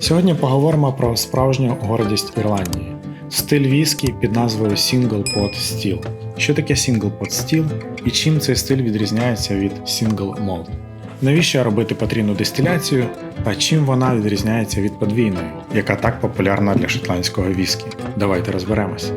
Сьогодні поговоримо про справжню гордість Ірландії стиль віскі під назвою Single Pot Still. Що таке Single Pot Still і чим цей стиль відрізняється від Single Malt? Навіщо робити потрійну дистиляцію та чим вона відрізняється від подвійної, яка так популярна для шотландського віскі? Давайте розберемось.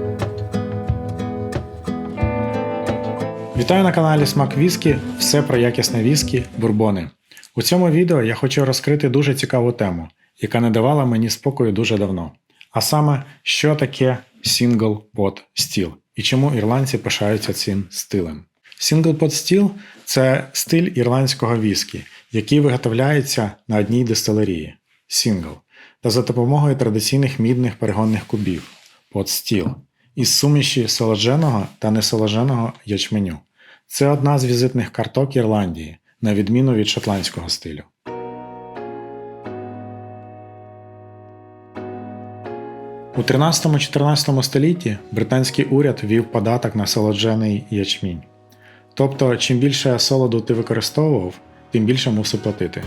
Вітаю на каналі Смак Віскі, все про якісне віскі, бурбони. У цьому відео я хочу розкрити дуже цікаву тему, яка не давала мені спокою дуже давно. А саме, що таке Single Pot Still і чому ірландці пишаються цим стилем. Single Pot Still – це стиль ірландського віскі, який виготовляється на одній дистилерії Single, та за допомогою традиційних мідних перегонних кубів Pot Still із суміші соложеного та несоложеного ячменю. Це одна з візитних карток Ірландії, на відміну від шотландського стилю. У 13-14 столітті британський уряд ввів податок на солоджений ячмінь. Тобто, чим більше солоду ти використовував, тим більше мусив платити.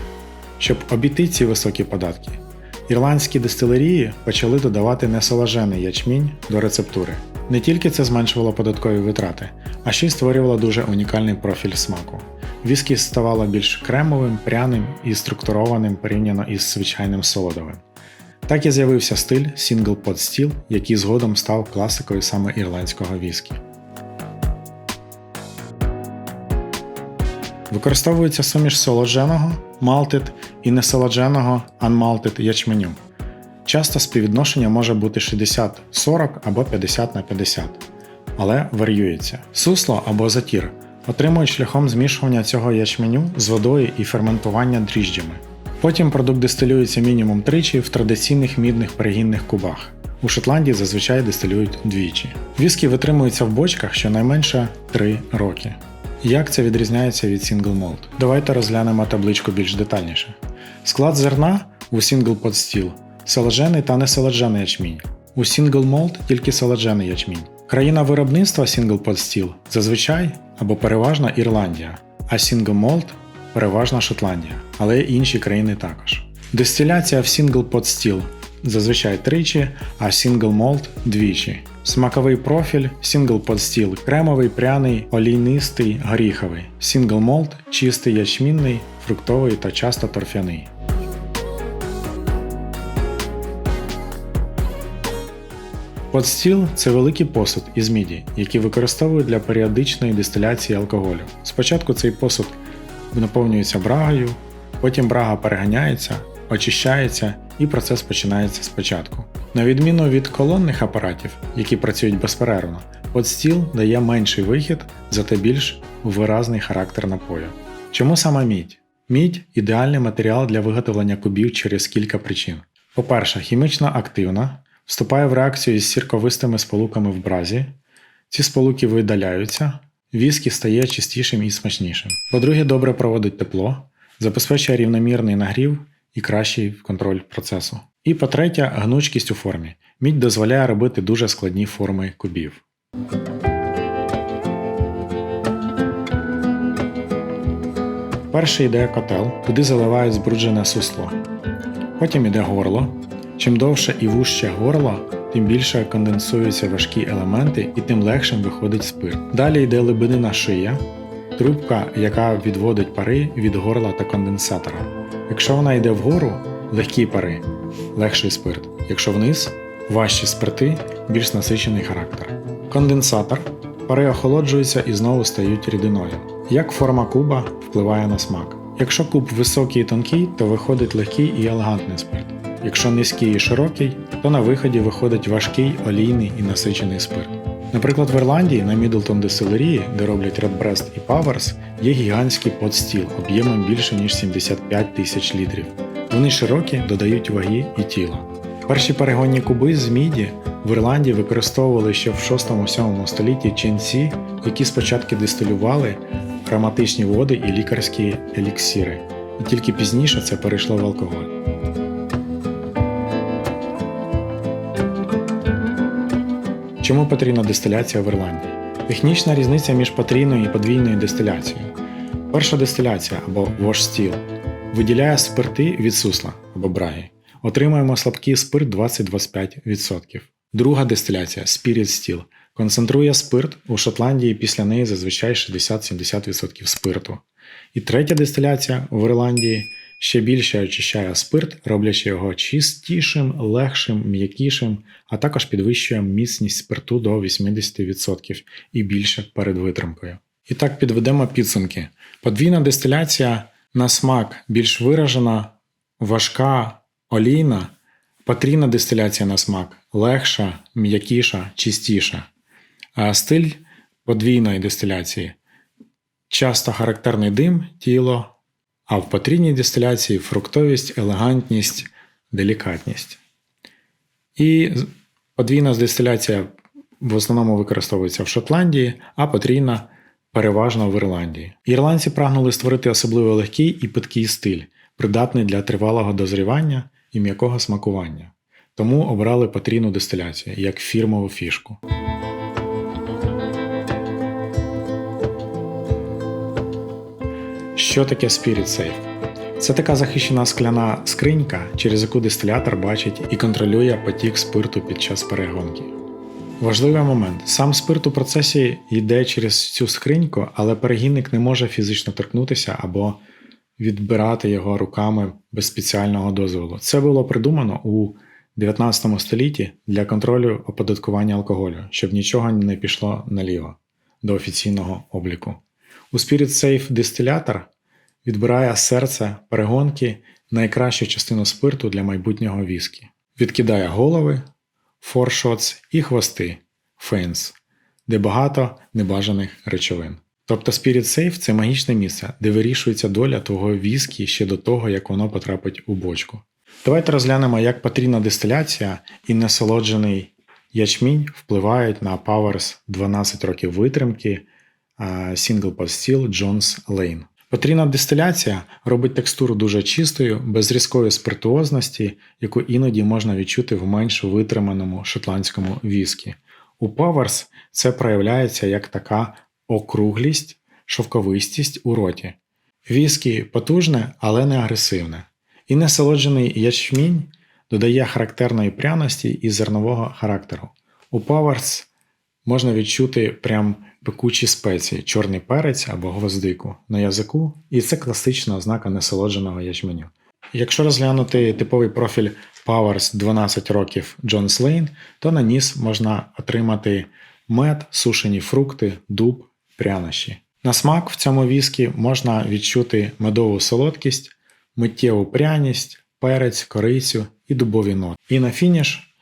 Щоб обійти ці високі податки, ірландські дистилерії почали додавати несоложений ячмінь до рецептури. Не тільки це зменшувало податкові витрати, а ще й створювало дуже унікальний профіль смаку. Віскі ставало більш кремовим, пряним і структурованим порівняно із звичайним солодовим. Так і з'явився стиль Single Pot Still, який згодом став класикою саме ірландського віскі. Використовується суміш солодженого, malted і несолодженого unmalted ячменю. Часто співвідношення може бути 60-40 або 50 на 50, але варіюється. Сусло або затір отримують шляхом змішування цього ячменю з водою і ферментування дріжджами. Потім продукт дистилюється мінімум тричі в традиційних мідних перегінних кубах. У Шотландії зазвичай дистилюють двічі. Віскі витримуються в бочках щонайменше 3 роки. Як це відрізняється від Single Malt? Давайте розглянемо табличку більш детальніше. Склад зерна у Single Pot Still – соладжений та несоладжений ячмінь. У Single Malt тільки соладжений ячмінь. Країна виробництва Single Pot Still зазвичай або переважно Ірландія, а Single Malt переважно Шотландія, але й інші країни також. Дистиляція в Single Pot Still зазвичай тричі, а Single Malt двічі. Смаковий профіль Single Pot Still кремовий, пряний, олійнистий, горіховий. Single Malt чистий ячмінний, фруктовий та часто торфяний. Подстіл це великий посуд із міді, який використовують для періодичної дистиляції алкоголю. Спочатку цей посуд наповнюється брагою, потім брага переганяється, очищається і процес починається спочатку. На відміну від колонних апаратів, які працюють безперервно, подстіл дає менший вихід, зате більш виразний характер напою. Чому саме мідь? Мідь ідеальний матеріал для виготовлення кубів через кілька причин. По-перше, хімічно активна, вступає в реакцію із сірковистими сполуками в бразі, ці сполуки видаляються, віскі стає чистішим і смачнішим. По-друге, добре проводить тепло, забезпечує рівномірний нагрів і кращий контроль процесу. І по-третє, гнучкість у формі. Мідь дозволяє робити дуже складні форми кубів. Перший йде котел, туди заливають збруджене сусло. Потім йде горло. Чим довше і вужче горло, тим більше конденсуються важкі елементи і тим легшим виходить спирт. Далі йде лебедина шия, трубка, яка відводить пари від горла та конденсатора. Якщо вона йде вгору, легкі пари, легший спирт. Якщо вниз, важчі спирти, більш насичений характер. Конденсатор. Пари охолоджуються і знову стають рідиною. Як форма куба впливає на смак. Якщо куб високий і тонкий, то виходить легкий і елегантний спирт. Якщо низький і широкий, то на виході виходить важкий, олійний і насичений спирт. Наприклад, в Ірландії на Мідлтон Дистилерії, де роблять Redbreast і Powers, є гігантський подстіл об'ємом більше ніж 75 тисяч літрів. Вони широкі, додають ваги і тіла. Перші перегонні куби з міді в Ірландії використовували ще в 6-7 столітті ченці, які спочатку дистилювали ароматичні води і лікарські еліксіри, і тільки пізніше це перейшло в алкоголь. Чому потрібна дистиляція в Ірландії? Технічна різниця між потрійною і подвійною дистиляцією. Перша дистиляція або wash still виділяє спирти від сусла або браги, отримаємо слабкий спирт 20-25%. Друга дистиляція Spirit Still концентрує спирт у Шотландії після неї зазвичай 60-70% спирту. І третя дистиляція в Ірландії ще більше очищає спирт, роблячи його чистішим, легшим, м'якішим, а також підвищує міцність спирту до 80% і більше перед витримкою. І так підведемо підсумки. Подвійна дистиляція на смак більш виражена, важка, олійна, потрійна дистиляція на смак легша, м'якіша, чистіша. Стиль подвійної дистиляції часто характерний дим, тіло, а в потрійній дистиляції фруктовість, елегантність, делікатність. І подвійна дистиляція в основному використовується в Шотландії, а потрійна переважно в Ірландії. Ірландці прагнули створити особливо легкий і питкий стиль, придатний для тривалого дозрівання і м'якого смакування. Тому обрали потрійну дистиляцію як фірмову фішку. Що таке Spirit Safe? Це така захищена скляна скринька, через яку дистилятор бачить і контролює потік спирту під час перегонки. Важливий момент: сам спирт у процесі йде через цю скриньку, але перегінник не може фізично торкнутися або відбирати його руками без спеціального дозволу. Це було придумано у 19 столітті для контролю оподаткування алкоголю, щоб нічого не пішло наліво до офіційного обліку. У Spirit Safe дистилятор відбирає з серця перегонки найкращу частину спирту для майбутнього віскі. Відкидає голови, форшотс і хвости фейнс, де багато небажаних речовин. Тобто Spirit Safe – це магічне місце, де вирішується доля твого віскі ще до того, як воно потрапить у бочку. Давайте розглянемо, як потрійна дистиляція і насолоджений ячмінь впливають на Powers 12 років витримки Single Pot Still Jones Lane. Потрійна дистиляція робить текстуру дуже чистою, без різкої спиртуозності, яку іноді можна відчути в менш витриманому шотландському віскі. У Powers це проявляється як така округлість, шовковистість у роті. Віскі потужне, але не агресивне. І несолоджений ячмінь додає характерної пряності і зернового характеру. У Powers можна відчути прям пекучі спеції, чорний перець або гвоздику на язику, і це класична ознака несолодженого ячменю. Якщо розглянути типовий профіль Powers 12 років Jones Lane, то на ніс можна отримати мед, сушені фрукти, дуб, прянощі. На смак в цьому віскі можна відчути медову солодкість, миттєву пряність, перець, корицю і дубові ноти. І на фініш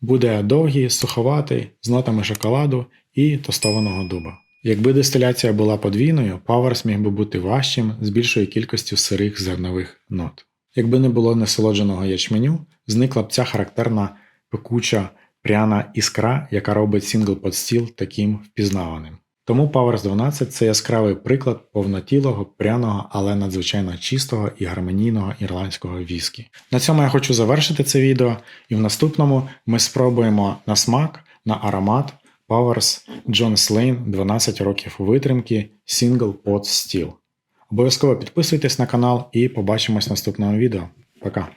буде довгий, суховатий, з нотами шоколаду і тостованого дуба. Якби дистиляція була подвійною, Powers міг би бути важчим з більшою кількістю сирих зернових нот. Якби не було несолодженого ячменю, зникла б ця характерна пекуча пряна іскра, яка робить сінгл под стіл таким впізнаваним. Тому Powers 12 це яскравий приклад повнотілого, пряного, але надзвичайно чистого і гармонійного ірландського віскі. На цьому я хочу завершити це відео, і в наступному ми спробуємо на смак, на аромат Powers John Slane 12 років витримки Single Pot Still. Обов'язково підписуйтесь на канал і побачимось в наступному відео. Пока!